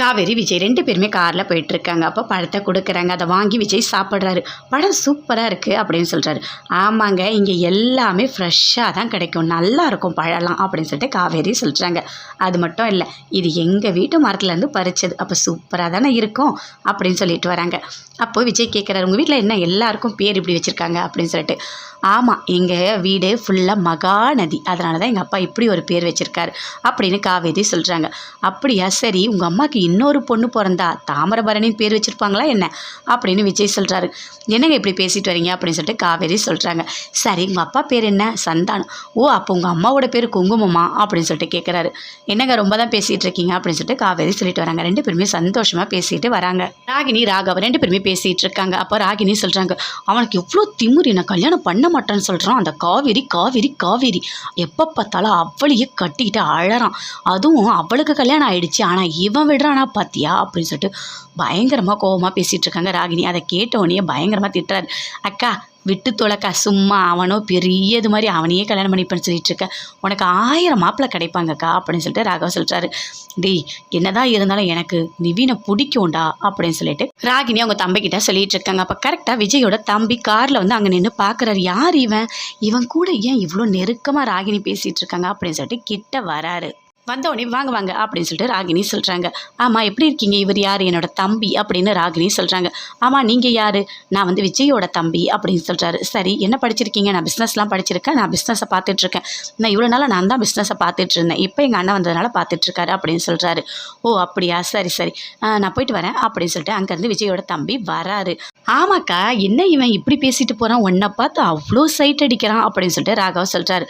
காவேரி விஜய் ரெண்டு பேருமே காரில் போயிட்டுருக்காங்க. அப்போ பழத்தை கொடுக்குறாங்க. அதை வாங்கி விஜய் சாப்பிட்றாரு. பழம் சூப்பராக இருக்குது அப்படின்னு சொல்கிறாரு ஆமாங்க இங்கே எல்லாமே ஃப்ரெஷ்ஷாக தான் கிடைக்கும். நல்லா இருக்கும் பழம்லாம் அப்படின்னு சொல்லிட்டு காவேரி சொல்கிறாங்க அது மட்டும் இல்லை இது எங்கள் வீட்டு மரத்துலேருந்து பறிச்சது. அப்போ சூப்பராக தானே இருக்கும் அப்படின்னு சொல்லிட்டு வராங்க. அப்போது விஜய் கேட்குறாரு உங்கள் வீட்டில் என்ன? எல்லாருக்கும் பேர் இப்படி வச்சுருக்காங்க. அப்படின்னு சொல்லிட்டு. ஆமாம் எங்கள் வீடு ஃபுல்லாக மகாநதி அதனால தான் எங்கள் அப்பா இப்படி ஒரு பேர் வச்சுருக்காரு அப்படின்னு காவேரி சொல்கிறாங்க அப்படியா? சரி உங்கள் அம்மாவுக்கு இன்னொரு பொண்ணு பிறந்தா தாமிரபரணின்னு பேர் வச்சுருப்பாங்களா என்ன? அப்படின்னு விஜய் சொல்கிறாரு என்னங்க இப்படி பேசிட்டு வரீங்க? அப்படின்னு சொல்லிட்டு காவேரி சொல்கிறாங்க சரி உங்கள் அப்பா பேர் என்ன? சந்தானம். ஓ அப்போ உங்கள் அம்மாவோட பேர் குங்குமமா? அப்படின்னு சொல்லிட்டு கேட்குறாரு என்னங்க ரொம்ப தான் பேசிகிட்டு இருக்கீங்க? அப்படின்னு சொல்லிட்டு காவேரி சொல்லிட்டு வராங்க. ரெண்டு பேருமே சந்தோஷமாக பேசிட்டு வராங்க. ராகினி ராகவ் ரெண்டு பேருமே பேசிகிட்டு இருக்காங்க. அப்போ ராகினி சொல்கிறாங்க அவனுக்கு எவ்வளோ திமிரு நான் கல்யாணம் பண்ண மாட்டேன்னு சொல்கிறான் அந்த காவேரி காவேரி காவேரி. எப்போ பார்த்தாலும் அவளையே கட்டிக்கிட்டு அழறான். அதுவும் அவளுக்கு கல்யாணம் ஆயிடுச்சு. ஆனால் இவன் விடுறானா பாத்தியா? அப்படின்னு சொல்லிட்டு பயங்கரமாக கோபமாக பேசிகிட்டு இருக்காங்க ராகினி. அதை கேட்ட உடனே பயங்கரமாக திட்டுறாரு. அக்கா விட்டு தொலைக்கா சும்மா அவனோ பெரிய இது மாதிரி அவனையே கல்யாணம் பண்ணிப்பேன்னு சொல்லிட்டு இருக்க. உனக்கு ஆயிரம் மாப்பிள்ளை கிடைப்பாங்கக்கா அப்படின்னு சொல்லிட்டு ராகவ சொல்கிறாரு டேய் என்னதான் இருந்தாலும் எனக்கு நிவீனை பிடிக்கும்டா அப்படின்னு சொல்லிட்டு ராகினி அவங்க தம்பிக்கிட்ட சொல்லிட்டு இருக்காங்க. அப்போ கரெக்டாக விஜயோட தம்பி காரில் வந்து அங்கே நின்று பார்க்குறாரு யார் இவன்? இவன் கூட ஏன் இவ்வளோ நெருக்கமாக ராகினி பேசிகிட்டு இருக்காங்க அப்படின்னு சொல்லிட்டு கிட்ட வராரு. வந்தோடனே வாங்க வாங்க அப்படின்னு சொல்லிட்டு ராகினி சொல்கிறாங்க ஆமாம் எப்படி இருக்கீங்க? இவர் யார்? என்னோட தம்பி அப்படின்னு ராகினி சொல்கிறாங்க ஆமாம் நீங்கள் யார்? நான் வந்து விஜயோட தம்பி அப்படின்னு சொல்கிறாரு சரி என்ன படிச்சிருக்கீங்க? நான் பிஸ்னஸ்லாம் படிச்சிருக்கேன். நான் பிஸ்னஸை பார்த்துட்ருக்கேன் நான் இவ்வளோ நாளாக நான் தான் பிஸ்னஸை பார்த்துட்டு இருந்தேன். இப்போ எங்கள் அண்ணன் வந்ததுனால பார்த்துட்ருக்காரு அப்படின்னு சொல்கிறாரு ஓ அப்படியா? சரி சரி. நான் போயிட்டு வரேன் அப்படின்னு சொல்லிட்டு அங்கேருந்து விஜயோட தம்பி வராரு. ஆமாக்கா என்ன இவன் இப்படி பேசிட்டு போகிறான் உன்னை பார்த்து அவ்வளோ சைட் அடிக்கிறான் அப்படின்னு சொல்லிட்டு ராகவ் சொல்கிறாரு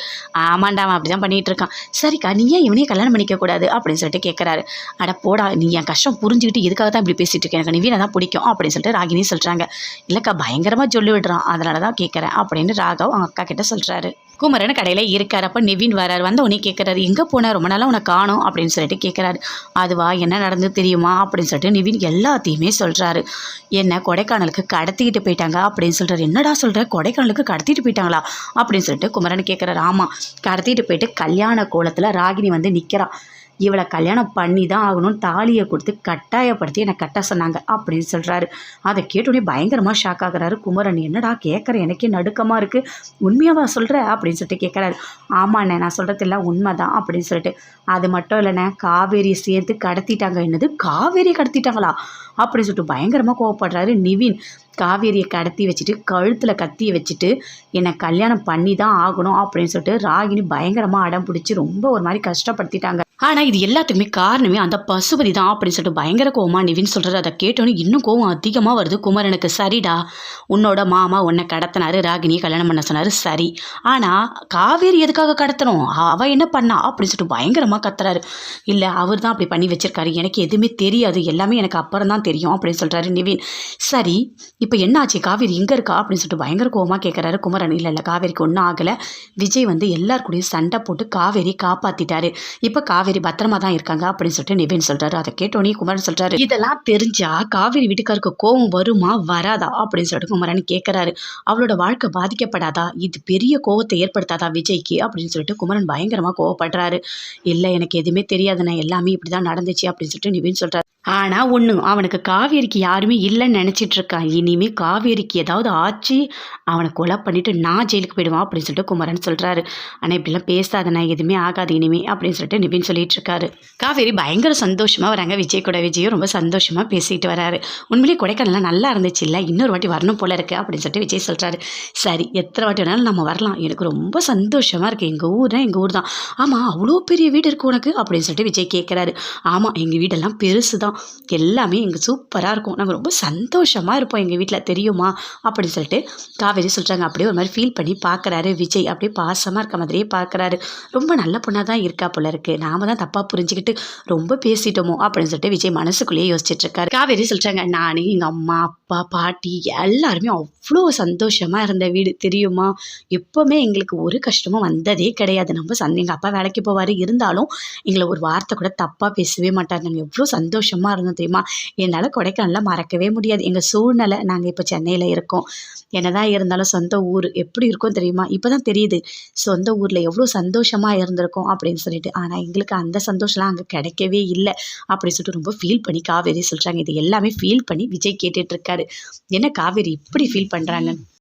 ஆமாண்டா அப்படி தான் பண்ணிகிட்டு இருக்கான். சரிக்கா நீ ஏன் இவனையே கல்யாணம் பண்ணிக்க கூடாது அப்படின்னு சொல்லிட்டு கேட்குறாரு அட போடா நீ என் கஷ்டம் புரிஞ்சுக்கிட்டு இதுக்காக தான் இப்படி பேசிட்டு இருக்கேன் எனக்கு நிவீனை தான் பிடிக்கும் அப்படின்னு சொல்லிட்டு ராகினி சொல்கிறாங்க இல்லைக்கா பயங்கரமாக சொல்லி விடுறான். அதனால தான் கேட்குறேன் அப்படின்னு ராகவ் அவங்க அக்கா கிட்ட சொல்கிறாரு குமரன் கடையில் இருக்கார். அப்போ நிவின் வரார். வந்த உனே கேட்குறாரு எங்கே போனால் ரொம்ப நாளாக உனக்கு காணும். அப்படின்னு சொல்லிட்டு கேட்குறாரு அதுவா? என்ன நடந்து தெரியுமா? அப்படின்னு சொல்லிட்டு நிவின் எல்லாத்தையுமே சொல்கிறாரு என்ன கொடைக்கானலுக்கு கடத்திக்கிட்டு போயிட்டாங்க? அப்படின்னு சொல்கிறாரு என்னடா சொல்கிற கொடைக்கானலுக்கு கடத்திட்டு போயிட்டாங்களா? அப்படின்னு சொல்லிட்டு குமரன் கேட்குறாரு ஆமாம் கடத்திட்டு போயிட்டு கல்யாண கோலத்தில் ராகினி வந்து eccetera இவளை கல்யாணம் பண்ணி தான் ஆகணும்னு தாலியை கொடுத்து கட்டாயப்படுத்தி என்னை கட்ட சொன்னாங்க அப்படின்னு சொல்கிறாரு அதை கேட்டோடனே பயங்கரமாக ஷாக் ஆகுறாரு. குமரன் என்னடா கேட்குற எனக்கே நடுக்கமாக இருக்குது உண்மையாவா சொல்கிற அப்படின்னு சொல்லிட்டு கேட்குறாரு ஆமாண்ணே நான் சொல்கிறது எல்லாம் உண்மை தான் அப்படின்னு சொல்லிட்டு. அது மட்டும் இல்லைண்ணே காவேரி சேர்த்து கடத்திட்டாங்க. என்னது? காவேரி கடத்திட்டாங்களா? அப்படின்னு சொல்லிட்டு பயங்கரமாக கோவப்படுறாரு நிவின். காவேரியை கடத்தி வச்சுட்டு கழுத்தில் கத்தியை வச்சுட்டு என்னை கல்யாணம் பண்ணி தான் ஆகணும் அப்படின்னு சொல்லிட்டு ராகினி பயங்கரமாக அடம் பிடிச்சி ரொம்ப ஒரு மாதிரி கஷ்டப்படுத்திட்டாங்க. ஆனால் இது எல்லாத்துக்குமே காரணமே அந்த பசுபதி தான் அப்படின்னு சொல்லிட்டு பயங்கர கோவமாக நிவின் சொல்கிறது அதை கேட்டோன்னே இன்னும் கோவம் அதிகமாக வருது. குமரனுக்கு சரிடா. உன்னோட மாமா உன்னை கடத்தினாரு. ராகினியை கல்யாணம் பண்ண சொன்னார். சரி. ஆனால் காவேரி எதுக்காக கடத்தணும்? அவள் என்ன பண்ணா? அப்படின்னு சொல்லிட்டு பயங்கரமாக கத்துறாரு. இல்லை அவர் தான் அப்படி பண்ணி வச்சிருக்காரு. எனக்கு எதுவுமே தெரியாது. எல்லாமே எனக்கு அப்புறம் தான் தெரியும் அப்படின்னு சொல்கிறாரு நிவின். சரி இப்போ என்ன ஆச்சு? காவேரி எங்கே இருக்கா? அப்படின்னு சொல்லிட்டு பயங்கர கோவமாக கேட்குறாரு குமரன் இல்லை இல்லை காவேரிக்கு ஒன்றும் ஆகலை. விஜய் வந்து எல்லார் கூடயும் சண்டை போட்டு காவேரி காப்பாற்றிட்டாரு இப்போ காவேரி பத்திரமா தான் இருக்காங்க அப்படின்னு சொல்லிட்டு நிவின் சொல்றாரு. அதை கேட்டோன்னே குமரன் சொல்றாரு இதெல்லாம் தெரிஞ்சா காவேரி வீட்டுக்காருக்கு கோவம் வருமா வராதா? அப்படின்னு சொல்லிட்டு குமரன் கேட்குறாரு அவளோட வாழ்க்கை பாதிக்கப்படாதா? இது பெரிய கோவத்தை ஏற்படுத்தாதா விஜய்க்கு? அப்படின்னு சொல்லிட்டு குமரன் பயங்கரமா கோவப்படுறாரு. இல்லை எனக்கு எதுவுமே தெரியாதுண்ணே. எல்லாமே இப்படி தான் நடந்துச்சு. அப்படின்னு சொல்லிட்டு நிவின் சொல்றாரு. ஆனால் ஒன்று அவனுக்கு காவேரிக்கு யாருமே இல்லைன்னு நினச்சிட்டு இருக்கான் இனிமே காவேரிக்கு ஏதாவது ஆச்சு அவனை கொலை பண்ணிவிட்டு நான் ஜெயிலுக்கு போயிடுவான் அப்படின்னு சொல்லிட்டு குமரன் சொல்கிறாரு ஆனால் இப்படிலாம் பேசாதண்ணா எதுவுமே ஆகாது இனிமே அப்படின்னு சொல்லிட்டு நிவின் சொல்லிட்டு இருக்காரு. காவேரி பயங்கர சந்தோஷமாக வராங்க. விஜய் கூட விஜயும் ரொம்ப சந்தோஷமாக பேசிட்டு வராரு. உண்மையிலேயே கொடைக்கானல்லாம் நல்லா இருந்துச்சு இல்லை இன்னொரு வாட்டி வரணும் போல இருக்கு அப்படின்னு சொல்லிட்டு விஜய் சொல்கிறாரு சரி எத்தனை வாட்டி வேணாலும் நம்ம வரலாம். எனக்கு ரொம்ப சந்தோஷமாக இருக்குது எங்கள் ஊர்னா எங்கள் ஊர் தான். ஆமாம் அவ்வளோ பெரிய வீடு இருக்குது உனக்கு? அப்படின்னு சொல்லிட்டு விஜய் கேட்குறாரு ஆமாம் எங்கள் வீடெல்லாம் பெருசு தான் எல்லாமே எங்கள் சூப்பராக இருக்கும். நாங்கள் ரொம்ப சந்தோஷமாக இருப்போம் எங்கள் வீட்டில் தெரியுமா? அப்படின்னு சொல்லிட்டு காவேரி சொல்கிறாங்க அப்படியே ஒரு மாதிரி ஃபீல் பண்ணி பார்க்குறாரு விஜய். அப்படியே பாசமாக இருக்க மாதிரியே பார்க்குறாரு ரொம்ப நல்ல பொண்ணாக தான் இருக்கா போல இருக்கு. நாம தான் தப்பாக புரிஞ்சுக்கிட்டு ரொம்ப பேசிட்டோமோ அப்படின்னு சொல்லிட்டு விஜய் மனசுக்குள்ளேயே யோசிச்சுட்டு இருக்காரு. காவேரி சொல்கிறாங்க நானே எங்கள் அம்மா அப்பா பாட்டி எல்லாருமே அவ்வளோ சந்தோஷமாக இருந்த வீடு. தெரியுமா? எப்போவுமே எங்களுக்கு ஒரு கஷ்டமும் வந்ததே கிடையாது. நம்ம சந் எங்கள் அப்பா வேலைக்கு போவார். இருந்தாலும் எங்களை ஒரு வார்த்தை கூட தப்பாக பேசவே மாட்டார். நாங்கள் எவ்வளோ சந்தோஷமாக இருந்தோம் தெரியுமா? என்னால் கொடைக்கானலில் மறக்கவே முடியாது. எங்கள் சூழ்நிலை நாங்கள் இப்போ சென்னையில் இருக்கோம். என்னதான் இருந்தாலும் சொந்த ஊர். எப்படி இருக்கும் தெரியுமா? இப்போ தான் தெரியுது. சொந்த ஊரில் எவ்வளோ சந்தோஷமாக இருந்திருக்கோம் அப்படின்னு சொல்லிட்டு. ஆனால் எங்களுக்கு அந்த சந்தோஷம்லாம் அங்கே கிடைக்கவே இல்லை. அப்படி சொல்லிட்டு ரொம்ப ஃபீல் பண்ணி காவேரி சொல்கிறாங்க இது எல்லாமே ஃபீல் பண்ணி விஜய் கேட்டுட்ருக்காரு என்ன காவேரி இப்படி ஃபீல் பண்ணுறாங்க